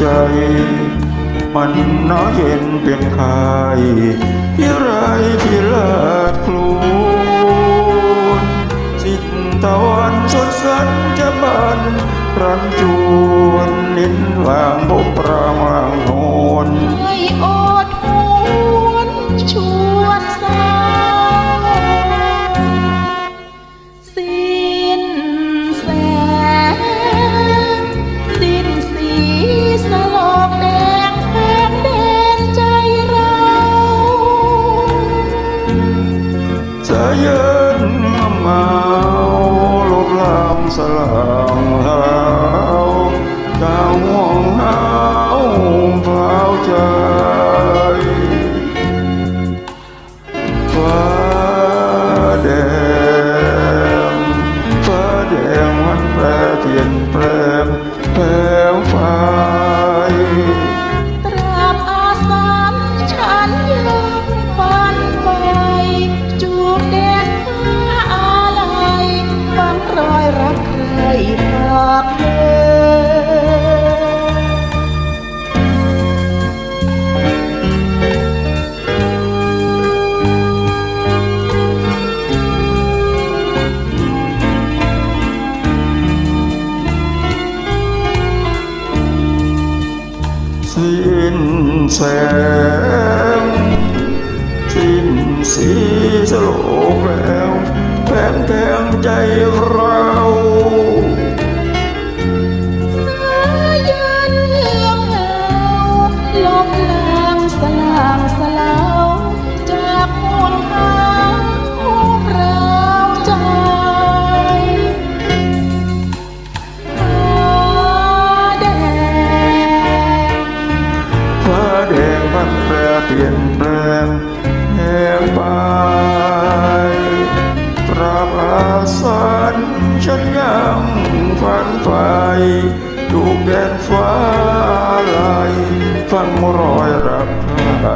ใจ มันน้อยเย็นเป็นใครพี่ไรพี่ลาดคลูนสิทตะวันสดสันจะบันรันจวนนินวางบุปรางวางโนนไม่อน จะ นแสงสิ้นสีสโลกแล้วแผนแทงใจร เปลี่ยนแปลงแห่งไปตราบอาสันฉันยังฝันไฟดูแดนฟ้าลายฟังรอยรักใคร